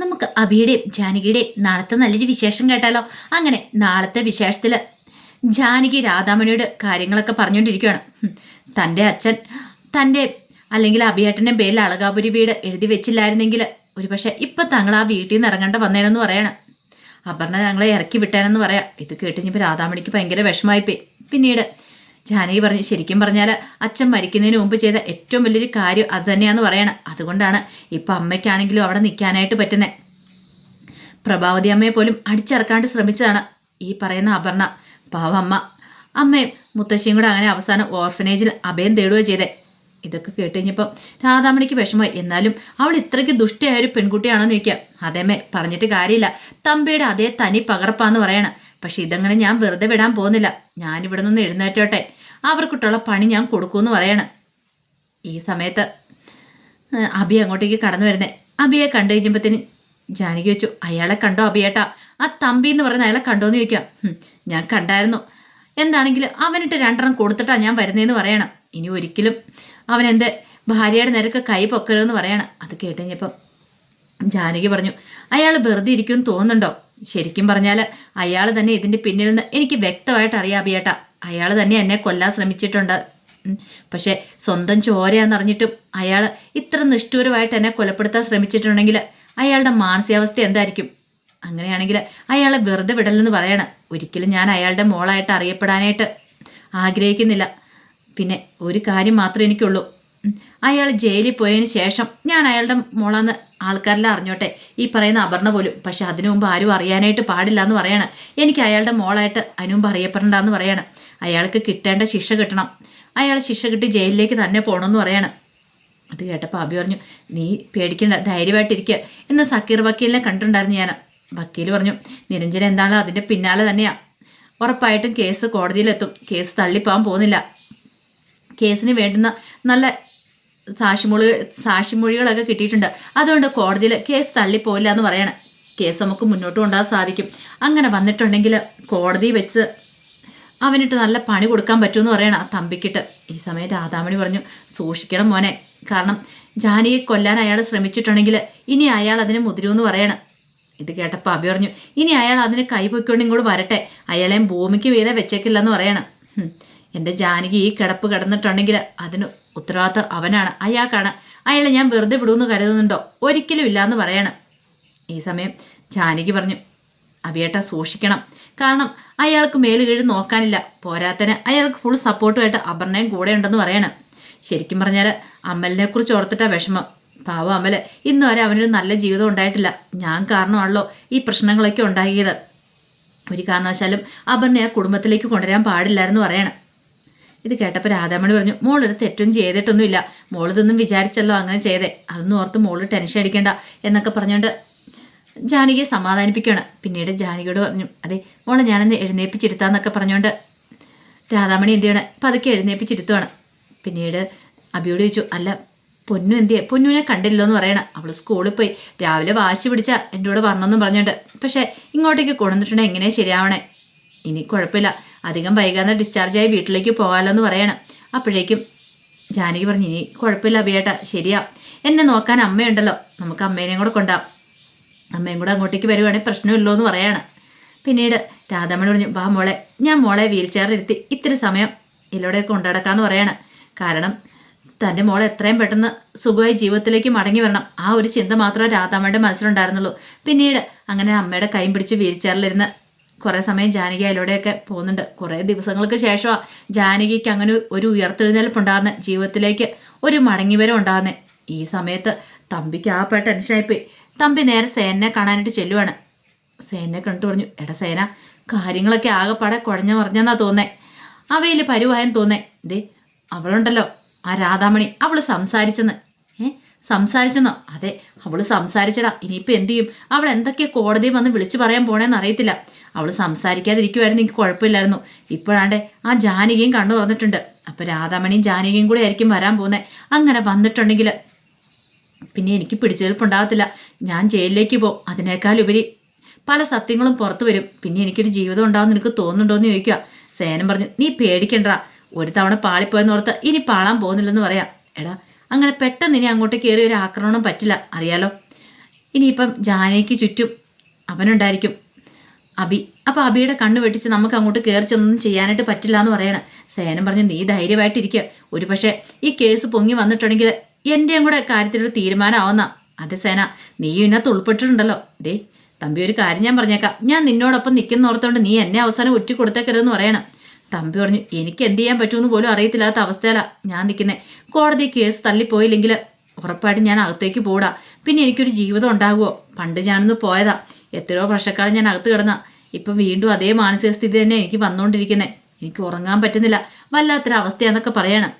നമുക്ക് അബിയുടെയും ജാനകിയുടെയും നാളത്തെ നല്ലൊരു വിശേഷം കേട്ടാലോ? അങ്ങനെ നാളത്തെ വിശേഷത്തിൽ ജാനകി രാധാമണിയോട് കാര്യങ്ങളൊക്കെ പറഞ്ഞുകൊണ്ടിരിക്കുകയാണ് തന്റെ അച്ഛൻ തന്റെ അല്ലെങ്കിൽ അഭിയേട്ടന്റെ പേരിൽ അളകാപുരി വീട് എഴുതി വെച്ചില്ലായിരുന്നെങ്കിൽ ഒരുപക്ഷെ ഇപ്പം തങ്ങൾ ആ വീട്ടിൽ നിന്ന് ഇറങ്ങേണ്ട വന്നേനെന്ന് പറയണം. അപർണ ഞങ്ങളെ ഇറക്കി വിട്ടേനെന്ന് പറയാം. ഇത് കേട്ടുകഴിഞ്ഞപ്പോൾ രാധാമണിക്ക് ഭയങ്കര വിഷമായിപ്പോയി പിന്നീട് ജാനകി പറഞ്ഞു ശരിക്കും പറഞ്ഞാൽ അച്ഛൻ മരിക്കുന്നതിന് മുമ്പ് ചെയ്ത ഏറ്റവും വലിയൊരു കാര്യം അത് തന്നെയാണെന്ന് പറയണം. അതുകൊണ്ടാണ് ഇപ്പം അമ്മയ്ക്കാണെങ്കിലും അവിടെ നിൽക്കാനായിട്ട് പറ്റുന്നത് പ്രഭാവതി അമ്മയെ പോലും അടിച്ചിറക്കാണ്ട് ശ്രമിച്ചതാണ് ഈ പറയുന്ന അപർണ. പാവമ്മ അമ്മയും മുത്തശ്ശിയും കൂടെ അങ്ങനെ അവസാനം ഓർഫനേജിൽ അഭയം തേടുകയോ ചെയ്തേ. ഇതൊക്കെ കേട്ട് കഴിഞ്ഞപ്പം രാധാമണിക്ക് വിഷമമായി. എന്നാലും അവൾ ഇത്രയ്ക്ക് ദുഷ്ടയായ ഒരു പെൺകുട്ടിയാണെന്ന് ചോദിക്കാം. അതേമേ പറഞ്ഞിട്ട് കാര്യമില്ല. തമ്പിയുടെ അതേ തനി പകർപ്പാന്ന് പറയണം. പക്ഷെ ഇതങ്ങനെ ഞാൻ വെറുതെ വിടാൻ പോകുന്നില്ല. ഞാനിവിടെ നിന്ന് എഴുന്നേറ്റോട്ടെ. അവർക്കിട്ടുള്ള പണി ഞാൻ കൊടുക്കുമെന്ന് പറയണം. ഈ സമയത്ത് അബി അങ്ങോട്ടേക്ക് കടന്നു വരുന്നേ. അബിയെ കണ്ടു കഴിഞ്ഞപ്പോഴത്തേന് ജാനകി വെച്ചു അയാളെ കണ്ടോ അബിയേട്ടാ? ആ തമ്പി എന്ന് പറയുന്ന അയാളെ കണ്ടോന്ന് ചോദിക്കാം ഞാൻ കണ്ടായിരുന്നു. എന്താണെങ്കിലും അവനിട്ട് രണ്ടെണ്ണം കൊടുത്തിട്ടാ ഞാൻ വരുന്നതെന്ന് പറയണം. ഇനി ഒരിക്കലും അവൻ ഭാര്യയുടെ നിരക്ക് കൈ പൊക്കരുതെന്ന് പറയണം. അത് കേട്ടുകഴിഞ്ഞപ്പം ജാനകി പറഞ്ഞു അയാൾ വെറുതെ ഇരിക്കും തോന്നുന്നുണ്ടോ? ശരിക്കും പറഞ്ഞാൽ അയാൾ തന്നെ ഇതിന്റെ പിന്നിൽ നിന്ന് എനിക്ക് വ്യക്തമായിട്ട് അറിയാം അബിയേട്ട അയാൾ തന്നെ എന്നെ കൊല്ലാൻ ശ്രമിച്ചിട്ടുണ്ട്. പക്ഷേ സ്വന്തം ചോരയാണെന്നറിഞ്ഞിട്ടും അയാൾ ഇത്ര നിഷ്ഠൂരമായിട്ട് എന്നെ കൊലപ്പെടുത്താൻ ശ്രമിച്ചിട്ടുണ്ടെങ്കിൽ അയാളുടെ മാനസികാവസ്ഥ എന്തായിരിക്കും? അങ്ങനെയാണെങ്കിൽ അയാളെ വെറുതെ വിടലെന്ന് പറയണം. ഒരിക്കലും ഞാൻ അയാളുടെ മോളായിട്ട് അറിയപ്പെടാനായിട്ട് ആഗ്രഹിക്കുന്നില്ല. പിന്നെ ഒരു കാര്യം മാത്രമേ എനിക്കുള്ളൂ. അയാൾ ജയിലിൽ പോയതിന് ശേഷം ഞാൻ അയാളുടെ മോളാന്ന് ആൾക്കാരെല്ലാം അറിഞ്ഞോട്ടെ. ഈ പറയുന്ന അപർണ പോലും. പക്ഷെ അതിനു മുമ്പ് ആരും അറിയാനായിട്ട് പാടില്ല എന്ന് പറയാണ്. എനിക്ക് അയാളുടെ മോളായിട്ട് അതിനു മുമ്പ് അറിയപ്പെടണ്ടെന്ന് പറയാണ്. അയാൾക്ക് കിട്ടേണ്ട ശിക്ഷ കിട്ടണം. അയാൾ ശിക്ഷ കിട്ടി ജയിലിലേക്ക് തന്നെ പോകണമെന്ന് പറയാണ്. അത് കേട്ടപ്പോൾ അബി പറഞ്ഞു നീ പേടിക്കണ്ട ധൈര്യമായിട്ടിരിക്കുക എന്ന് സക്കീർ വക്കീലിനെ കണ്ടിട്ടുണ്ടായിരുന്നു ഞാൻ. വക്കീൽ പറഞ്ഞു നിരഞ്ജന എന്താണോ? അതിന്റെ പിന്നാലെ തന്നെയാണ് ഉറപ്പായിട്ടും കേസ് കോടതിയിലെത്തും. കേസ് തള്ളിപ്പോകാൻ പോകുന്നില്ല. കേസിന് വേണ്ടുന്ന നല്ല സാക്ഷിമൊഴി സാക്ഷിമൊഴികളൊക്കെ കിട്ടിയിട്ടുണ്ട്. അതുകൊണ്ട് കോടതിയിൽ കേസ് തള്ളിപ്പോയില്ല എന്ന് പറയണം. കേസ് നമുക്ക് മുന്നോട്ട് കൊണ്ടുപോകാൻ സാധിക്കും. അങ്ങനെ വന്നിട്ടുണ്ടെങ്കിൽ കോടതി വെച്ച് അവനിട്ട് നല്ല പണി കൊടുക്കാൻ പറ്റുമെന്ന് പറയണം ആ തമ്പിക്കിട്ട്. ഈ സമയം രാധാമണി പറഞ്ഞു സൂക്ഷിക്കണം മോനെ. കാരണം ജാനിയെ കൊല്ലാൻ അയാൾ ശ്രമിച്ചിട്ടുണ്ടെങ്കിൽ ഇനി അയാൾ അതിന് മുതിരുമെന്ന് പറയണം. ഇത് കേട്ടപ്പോൾ അഭി പറഞ്ഞു ഇനി അയാൾ അതിന് കൈപൊയ്ക്കൊണ്ട് ഇങ്ങോട്ട് വരട്ടെ. അയാളെയും ഭൂമിക്ക് വീരെ വെച്ചേക്കില്ലെന്ന് പറയണം. എന്റെ ജാനകി ഈ കിടപ്പ് കിടന്നിട്ടുണ്ടെങ്കിൽ അതിന് ഉത്തരവാദിത്തം അവനാണ്. അയാൾക്കാണ്. അയാളെ ഞാൻ വെറുതെ വിടുമെന്ന് കരുതുന്നുണ്ടോ? ഒരിക്കലും ഇല്ലയെന്ന് പറയണം. ഈ സമയം ജാനകി പറഞ്ഞു അവിയേട്ട സൂക്ഷിക്കണം. കാരണം അയാൾക്ക് മേലുകീഴ് നോക്കാനില്ല. പോരാത്തന് അയാൾക്ക് ഫുൾ സപ്പോർട്ടുമായിട്ട് അപർണയും കൂടെ ഉണ്ടെന്ന് പറയണം. ശരിക്കും പറഞ്ഞാൽ അമലിനെ കുറിച്ച് ഓർത്തിട്ടാ വിഷമം. പാവം അമൽ ഇന്ന് വരെ അവനൊരു നല്ല ജീവിതം ഉണ്ടായിട്ടില്ല. ഞാൻ കാരണമാണല്ലോ ഈ പ്രശ്നങ്ങളൊക്കെ ഉണ്ടാക്കിയത്. ഒരു കാരണവശാലും അപർണയെ ആ കുടുംബത്തിലേക്ക് കൊണ്ടുവരാൻ പാടില്ലായിരുന്നു പറയണം. ഇത് കേട്ടപ്പോൾ രാധാമണി പറഞ്ഞു മോളൊരു തെറ്റും ചെയ്തിട്ടൊന്നുമില്ല. മോളിതൊന്നും വിചാരിച്ചല്ലോ അങ്ങനെ ചെയ്തേ. അതൊന്നും ഓർത്ത് മോൾ ടെൻഷൻ അടിക്കേണ്ട എന്നൊക്കെ പറഞ്ഞുകൊണ്ട് ജാനകിയെ സമാധാനിപ്പിക്കുകയാണ് പിന്നീട് ജാനകിയോട് പറഞ്ഞു അതെ മോളെ ഞാനെന്ന് എഴുന്നേപ്പിച്ചിരുത്താന്നൊക്കെ പറഞ്ഞുകൊണ്ട് രാധാമണി എന്ത് ചെയ്യണം? അതൊക്കെ എഴുന്നേപ്പിച്ചിരുത്തുവാണ്. പിന്നീട് അബിയോട് ചോദിച്ചു അല്ല പൊന്നു എന്തിയെ? പൊന്നുവിനെ കണ്ടില്ലോ എന്ന് പറയണം. അവൾ സ്കൂളിൽ പോയി. രാവിലെ വാശി പിടിച്ച എന്റെ കൂടെ പറഞ്ഞെന്നും പറഞ്ഞുകൊണ്ട് പക്ഷേ ഇങ്ങോട്ടേക്ക് കൊണ്ടുവന്നിട്ടുണ്ടെങ്കിൽ എങ്ങനെയാണ് ശരിയാവണേ? ഇനി കുഴപ്പമില്ല. അധികം വൈകാതെ ഡിസ്ചാർജായി വീട്ടിലേക്ക് പോകാമല്ലോ പറയണം. അപ്പോഴേക്കും ജാനകി പറഞ്ഞു ഇനി കുഴപ്പമില്ല അഭിയേട്ടാ ശരിയാ. എന്നെ നോക്കാൻ അമ്മയുണ്ടല്ലോ. നമുക്ക് അമ്മേനെയും കൂടെ കൊണ്ടാം. അമ്മയും കൂടെ അങ്ങോട്ടേക്ക് വരുവാണെങ്കിൽ പ്രശ്നമില്ലോ എന്ന് പറയാണ്. പിന്നീട് രാധാമണി പറഞ്ഞു വാ മോളെ ഞാൻ മോളെ വീൽ ചെയറിലിരുത്തി ഇത്തിരി സമയം ഇതിലൂടെ കൊണ്ടുനടക്കാമെന്ന് പറയാണ്. കാരണം തന്റെ മോളെ എത്രയും പെട്ടെന്ന് സുഖമായി ജീവിതത്തിലേക്ക് മടങ്ങി വരണം. ആ ഒരു ചിന്ത മാത്രമേ രാധാമ്മയുടെ മനസ്സിലുണ്ടായിരുന്നുള്ളൂ. പിന്നീട് അങ്ങനെ അമ്മയുടെ കൈ പിടിച്ച് വീൽ ചെയറിലിരുന്ന് കുറേ സമയം ജാനകി അതിലൂടെയൊക്കെ പോകുന്നുണ്ട്. കുറേ ദിവസങ്ങൾക്ക് ശേഷമാണ് ജാനകിക്ക് അങ്ങനെ ഒരു ഉയർത്തെഴുന്നേൽപ്പ് ഉണ്ടാകുന്ന ജീവിതത്തിലേക്ക് ഒരു മടങ്ങിവരം ഉണ്ടാകുന്നത് ഈ സമയത്ത് തമ്പിക്ക് ആ പെട്ട ടെൻഷനായിപ്പോയി. തമ്പി നേരെ സേനനെ കാണാനായിട്ട് ചെല്ലുവാണ്. സേനനെ കണ്ടിട്ട് പറഞ്ഞു എടാ സേന കാര്യങ്ങളൊക്കെ ആകെപ്പാടെ കുഴഞ്ഞു മറിഞ്ഞെന്നാ തോന്നേ അവയിൽ പരുവായെന്ന് തോന്നേ ദേ അവളുണ്ടല്ലോ ആ രാധാമണി. അവൾ സംസാരിച്ചെന്ന്. സംസാരിച്ചെന്നോ? അതെ അവൾ സംസാരിച്ചടാ. ഇനിയിപ്പോൾ എന്തു ചെയ്യും? അവൾ എന്തൊക്കെ കോടതി വന്ന് വിളിച്ചു പറയാൻ പോണേന്ന് അറിയത്തില്ല. അവൾ സംസാരിക്കാതിരിക്കുമായിരുന്നു എനിക്ക് കുഴപ്പമില്ലായിരുന്നു. ഇപ്പോഴാണ്ട് ആ ജാനകിയും കണ്ണു തുറന്നിട്ടുണ്ട്. അപ്പോൾ രാധാമണിയും ജാനകിയും കൂടെ ആയിരിക്കും വരാൻ പോകുന്നത് അങ്ങനെ വന്നിട്ടുണ്ടെങ്കിൽ പിന്നെ എനിക്ക് പിടിച്ചെടുപ്പുണ്ടാകത്തില്ല. ഞാൻ ജയിലിലേക്ക് പോകും. അതിനേക്കാൾ ഉപരി പല സത്യങ്ങളും പുറത്തു വരും. പിന്നെ എനിക്കൊരു ജീവിതം ഉണ്ടാവും നിനക്ക് തോന്നുന്നുണ്ടോ എന്ന് ചോദിക്കുക. സേനം പറഞ്ഞു നീ പേടിക്കണ്ട. ഒരു തവണ പാളിപ്പോയെന്ന് ഓർത്ത് ഇനി പാളാൻ പോകുന്നില്ലെന്ന് പറയാം. എടാ അങ്ങനെ പെട്ടെന്ന് ഇനി അങ്ങോട്ട് കയറി ഒരു ആക്രമണം പറ്റില്ല. അറിയാലോ? ഇനിയിപ്പം ജാനയ്ക്ക് ചുറ്റും അവനുണ്ടായിരിക്കും അബി. അപ്പോൾ അബിയുടെ കണ്ണ് വെട്ടിച്ച് നമുക്ക് അങ്ങോട്ട് കയറി ചെന്നൊന്നും ചെയ്യാനായിട്ട് പറ്റില്ല എന്ന് പറയണം. സേനം പറഞ്ഞു നീ ധൈര്യമായിട്ടിരിക്കുക ഒരു പക്ഷേ ഈ കേസ് പൊങ്ങി വന്നിട്ടുണ്ടെങ്കിൽ എന്റെയും കൂടെ കാര്യത്തിലൊരു തീരുമാനമാവുന്ന അതെ സേന നീ ഇതിനകത്ത് ഉൾപ്പെട്ടിട്ടുണ്ടല്ലോ. ദേ തമ്പി ഒരു കാര്യം ഞാൻ പറഞ്ഞേക്കാം. ഞാൻ നിന്നോടൊപ്പം നിൽക്കുന്നോർത്തോണ്ട് നീ എന്നെ അവസാനം ഒറ്റ കൊടുത്തേക്കരുതെന്ന് പറയണം. തമ്പി പറഞ്ഞു എനിക്ക് എന്ത് ചെയ്യാൻ പറ്റുമെന്ന് പോലും അറിയത്തില്ലാത്ത അവസ്ഥയിലാണ് ഞാൻ നിൽക്കുന്നത് കോടതി കേസ് തള്ളിപ്പോയില്ലെങ്കിൽ ഉറപ്പായിട്ടും ഞാൻ അകത്തേക്ക് പോടാ. പിന്നെ എനിക്കൊരു ജീവിതം ഉണ്ടാകുമോ പണ്ട് ഞാനൊന്ന് പോയതാ. എത്രയോ വർഷക്കാലം ഞാൻ അകത്ത് കിടന്ന. ഇപ്പം വീണ്ടും അതേ മാനസിക സ്ഥിതി തന്നെ എനിക്ക് വന്നുകൊണ്ടിരിക്കുന്നത് എനിക്ക് ഉറങ്ങാൻ പറ്റുന്നില്ല. വല്ലാത്തൊരു അവസ്ഥയാന്നൊക്കെ പറയണം.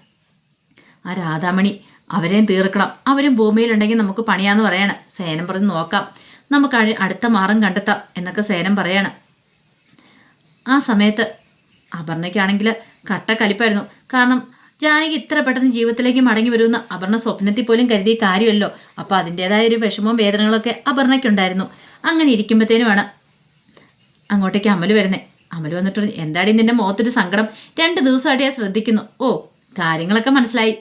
ആ രാധാമണി അവരെയും തീർക്കണം. അവരും ഭൂമിയിലുണ്ടെങ്കിൽ നമുക്ക് പണിയാന്ന് പറയണം. സേനം പറഞ്ഞ് നോക്കാം. നമുക്ക് അടുത്ത മാറും കണ്ടെത്താം എന്നൊക്കെ സേനം പറയണം. ആ സമയത്ത് അപർണയ്ക്കാണെങ്കിൽ കട്ട കലിപ്പായിരുന്നു. കാരണം ജാനകി ഇത്ര പെട്ടെന്ന് ജീവിതത്തിലേക്ക് മടങ്ങി വരുമെന്ന് അപർണ സ്വപ്നത്തിൽ പോലും കരുതിയ കാര്യമല്ലോ. അപ്പോൾ അതിന്റെതായ ഒരു വിഷമവും വേദനകളൊക്കെ അപർണയ്ക്കുണ്ടായിരുന്നു. അങ്ങനെ ഇരിക്കുമ്പോഴത്തേനുമാണ് അങ്ങോട്ടേക്ക് അമൽ വരുന്നത് അമൽ വന്നിട്ട് എന്താടി നിന്റെ മുഖത്തൊരു സങ്കടം? രണ്ട് ദിവസമായിട്ട് ഞാൻ ശ്രദ്ധിക്കുന്നു. ഓ കാര്യങ്ങളൊക്കെ മനസ്സിലായി.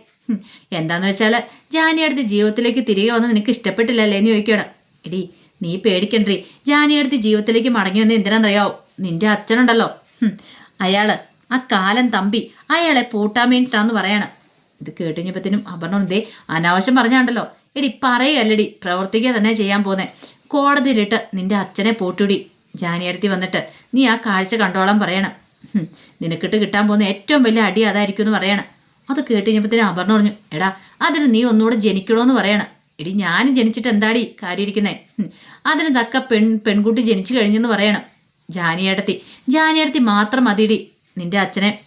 എന്താന്ന് വെച്ചാൽ ജാനിയടുത്ത് ജീവിതത്തിലേക്ക് തിരികെ വന്ന് നിനക്ക് ഇഷ്ടപ്പെട്ടില്ലല്ലേ? എന്ന് ചോദിക്കണം എടി നീ പേടിക്കണ്ടേ ജാനിയടുത്ത് ജീവിതത്തിലേക്ക് മടങ്ങി വന്ന് എന്തിനാണെന്നറിയാവോ നിന്റെ അച്ഛനുണ്ടല്ലോ. അയാൾ ആ കാലൻ തമ്പി അയാളെ പൂട്ടാൻ വേണ്ടിയിട്ടാന്ന് പറയണം. ഇത് കേട്ടുകഴിഞ്ഞപ്പത്തിനും അപർണ ദേ അനാവശ്യം പറഞ്ഞാണ്ടല്ലോ. എടി പറയല്ലടി പ്രവർത്തിക്കുക തന്നെ ചെയ്യാൻ പോന്നെ. കോടതിയിലിട്ട് നിന്റെ അച്ഛനെ പൂട്ടുടി ജാനിയടുത്തി വന്നിട്ട് നീ ആ കാഴ്ച കണ്ടോളാൻ പറയണം. നിനക്കിട്ട് കിട്ടാൻ പോകുന്ന ഏറ്റവും വലിയ അടി അതായിരിക്കും എന്ന് പറയണം. അത് കേട്ട് കഴിഞ്ഞപ്പത്തിന് അപർണ പറഞ്ഞു എടാ അതിന് നീ ഒന്നുകൂടെ ജനിക്കണോന്ന് പറയണം. എടി ഞാനും ജനിച്ചിട്ട് എന്താടി കാര്യം ഇരിക്കുന്നേ ഹും, അതിന് തക്ക പെൺ പെൺകുട്ടി ജനിച്ചു കഴിഞ്ഞെന്ന് പറയണം. ജാനിയേട്ടത്തി. ജാനിയേടത്തി മാത്രം മതിടി നിന്റെ അച്ഛനെ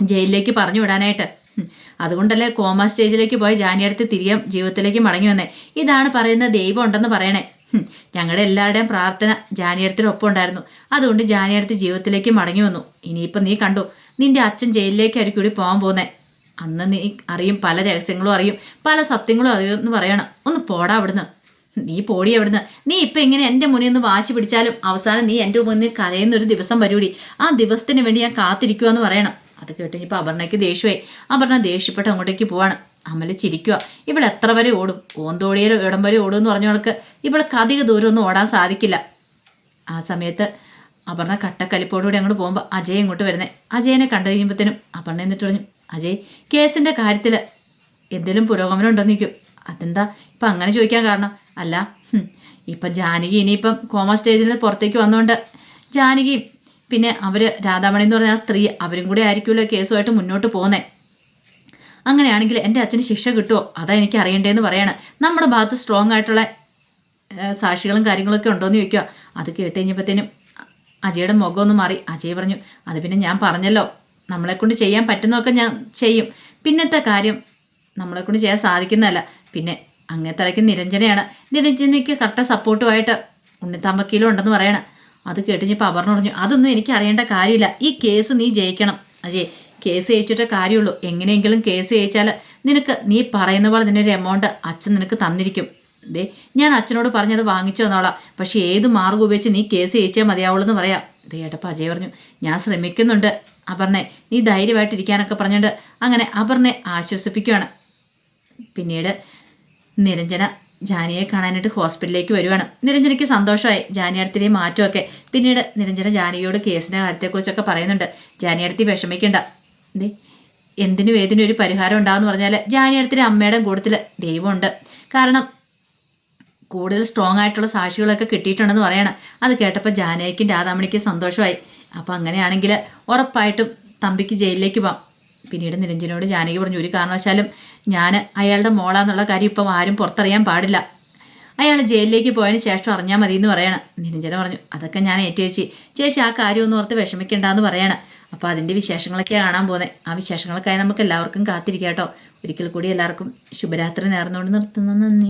ജയിലിലേക്ക് പറഞ്ഞു വിടാനായിട്ട്. അതുകൊണ്ടല്ലേ കോമ സ്റ്റേജിലേക്ക് പോയ ജാനിയടുത്ത് തിരികെ ജീവിതത്തിലേക്ക് മടങ്ങി വന്നേ. ഇതാണ് പറയുന്ന ദൈവം ഉണ്ടെന്ന് പറയണേ. ഞങ്ങളുടെ എല്ലാവരുടെയും പ്രാർത്ഥന ജാനിയടത്തിനൊപ്പം ഉണ്ടായിരുന്നു. അതുകൊണ്ട് ജാനിയടുത്ത് ജീവിതത്തിലേക്ക് മടങ്ങി വന്നു. ഇനിയിപ്പം നീ കണ്ടു നിന്റെ അച്ഛൻ ജയിലിലേക്ക് അരിക്കൂടി പോകാൻ പോകുന്നേ അന്ന് നീ അറിയും പല രഹസ്യങ്ങളും അറിയും പല സത്യങ്ങളും അറിയുമെന്ന് പറയണം. ഒന്ന് പോടാ അവിടുന്ന്. നീ പോടി എവിടുന്ന് നീ ഇപ്പം ഇങ്ങനെ എന്റെ മുന്നിൽ നിന്ന് വാശി പിടിച്ചാലും അവസാനം നീ എന്റെ മുന്നിൽ കരയുന്ന ഒരു ദിവസം വരൂടി. ആ ദിവസത്തിന് വേണ്ടി ഞാൻ കാത്തിരിക്കുവാന്ന് പറയണം. അത് കേട്ട് ഇനിയിപ്പോൾ അപർണയ്ക്ക് ദേഷ്യമായി അപർണ ദേഷ്യപ്പെട്ട് അങ്ങോട്ടേക്ക് പോവാണ്. അമല ചിരിക്കുക ഇവൾ എത്ര വരെ ഓടും? ഓന്തോടിയിൽ ഇടം വരെ ഓടും എന്ന് പറഞ്ഞവൾക്ക് ഇവൾക്ക് അധിക ദൂരമൊന്നും ഓടാൻ സാധിക്കില്ല. ആ സമയത്ത് അപർണ കട്ടക്കലിപ്പോടുകൂടി അങ്ങോട്ട് പോകുമ്പോൾ അജയ് ഇങ്ങോട്ട് വരുന്നത് അജയനെ കണ്ടു കഴിയുമ്പോഴത്തേനും അപർണ എന്നിട്ട് പറഞ്ഞു അജയ് കേസിന്റെ കാര്യത്തിൽ എന്തെങ്കിലും പുരോഗമനം ഉണ്ടോ? നിൽക്കും അതെന്താ? ഇപ്പം അങ്ങനെ ചോദിക്കാൻ കാരണം. അല്ല ഇപ്പം ജാനകി ഇനിയിപ്പം കോമ സ്റ്റേജിൽ നിന്ന് പുറത്തേക്ക് വന്നുകൊണ്ട് ജാനകി പിന്നെ അവർ രാധാമണി എന്ന് പറഞ്ഞ ആ സ്ത്രീ അവരും കൂടെ ആയിരിക്കുമല്ലോ കേസുമായിട്ട് മുന്നോട്ട് പോകുന്നത് അങ്ങനെയാണെങ്കിൽ എന്റെ അച്ഛന് ശിക്ഷ കിട്ടുമോ അതാ എനിക്ക് അറിയണ്ടേന്ന് പറയാണ്. നമ്മുടെ ഭാഗത്ത് സ്ട്രോങ് ആയിട്ടുള്ള സാക്ഷികളും കാര്യങ്ങളൊക്കെ ഉണ്ടോയെന്ന് ചോദിക്കുക അത് കേട്ട് കഴിഞ്ഞപ്പോഴത്തേനും അജയുടെ മുഖം ഒന്ന് മാറി. അജയ് പറഞ്ഞു അത് പിന്നെ ഞാൻ പറഞ്ഞല്ലോ. നമ്മളെക്കൊണ്ട് ചെയ്യാൻ പറ്റുന്നതൊക്കെ ഞാൻ ചെയ്യും. പിന്നത്തെ കാര്യം നമ്മളെക്കൊണ്ട് ചെയ്യാൻ സാധിക്കുന്നതല്ല. പിന്നെ അങ്ങനെ തലയ്ക്ക് നിരഞ്ജനയാണ്. നിരഞ്ജനയ്ക്ക് കറക്റ്റ് സപ്പോർട്ടുമായിട്ട് ഉണ്ണിത്താമ്പക്കയിലും ഉണ്ടെന്ന് പറയണം. അത് കേട്ടിഞ്ഞപ്പോൾ അപർണ പറഞ്ഞു അതൊന്നും എനിക്ക് അറിയേണ്ട കാര്യമില്ല. ഈ കേസ് നീ ജയിക്കണം. അജയ് കേസ് ജയിച്ചിട്ടേ കാര്യമുള്ളൂ. എങ്ങനെയെങ്കിലും കേസ് ജയിച്ചാൽ നിനക്ക് നീ പറയുന്ന പോലെ നിന്നൊരു എമൗണ്ട് അച്ഛൻ നിനക്ക് തന്നിരിക്കും. ദേ ഞാൻ അച്ഛനോട് പറഞ്ഞത് വാങ്ങിച്ചു തന്നോളാം. പക്ഷേ ഏത് മാർഗം ഉപയോഗിച്ച് നീ കേസ് ജയിച്ചാൽ മതിയാവുള്ളൂ എന്ന് പറയാം. ദേ ഏട്ടപ്പം അജയ് പറഞ്ഞു ഞാൻ ശ്രമിക്കുന്നുണ്ട്. അപർണെ നീ ധൈര്യമായിട്ടിരിക്കാനൊക്കെ പറഞ്ഞുകൊണ്ട് അങ്ങനെ അപർണെ ആശ്വസിപ്പിക്കുകയാണ് പിന്നീട് നിരഞ്ജന ജാനിയെ കാണാനായിട്ട് ഹോസ്പിറ്റലിലേക്ക് വരുവാണ്. നിരഞ്ജനയ്ക്ക് സന്തോഷമായി. ജാനിയടുത്തിന്റെ മാറ്റമൊക്കെ. പിന്നീട് നിരഞ്ജന ജാനിയോട് കേസിന്റെ കാര്യത്തെക്കുറിച്ചൊക്കെ പറയുന്നുണ്ട്. ജാനിയടുത്തി വിഷമിക്കണ്ട. ദേ എന്തിനും ഏതിനും ഒരു പരിഹാരം ഉണ്ടാകുമെന്ന് പറഞ്ഞാൽ ജാനിയടുത്തിന്റെ അമ്മയുടെ കൂട്ടത്തിൽ ദൈവമുണ്ട്. കാരണം കൂടുതൽ സ്ട്രോങ് ആയിട്ടുള്ള സാക്ഷികളൊക്കെ കിട്ടിയിട്ടുണ്ടെന്ന് പറയണം. അത് കേട്ടപ്പോൾ ജാനകിക്കും രാധാമണിക്കും സന്തോഷമായി. അപ്പോൾ അങ്ങനെയാണെങ്കിൽ ഉറപ്പായിട്ടും തമ്പിക്ക് ജയിലിലേക്ക് പോകാം പിന്നീട് നിരഞ്ജനോട് ജാനകി പറഞ്ഞു ഒരു കാരണവശാലും ഞാൻ അയാളുടെ മോളാന്നുള്ള കാര്യം ഇപ്പം ആരും പുറത്തറിയാൻ പാടില്ല. അയാൾ ജയിലിലേക്ക് പോയതിന് ശേഷം അറിഞ്ഞാൽ മതി എന്ന് പറയണം. നിരഞ്ജന പറഞ്ഞു അതൊക്കെ ഞാൻ ഏറ്റേച്ചി ചേച്ചി ആ കാര്യം ഒന്നും ഓർത്ത് വിഷമിക്കണ്ടെന്ന് പറയണം. അപ്പോൾ അതിന്റെ വിശേഷങ്ങളൊക്കെ കാണാൻ പോകുന്നത് ആ വിശേഷങ്ങൾക്കായി നമുക്ക് എല്ലാവർക്കും കാത്തിരിക്കാം കേട്ടോ. ഒരിക്കൽ കൂടി എല്ലാവർക്കും ശുഭരാത്രി നേർന്നുകൊണ്ട് നിർത്തുന്നു. നന്ദി.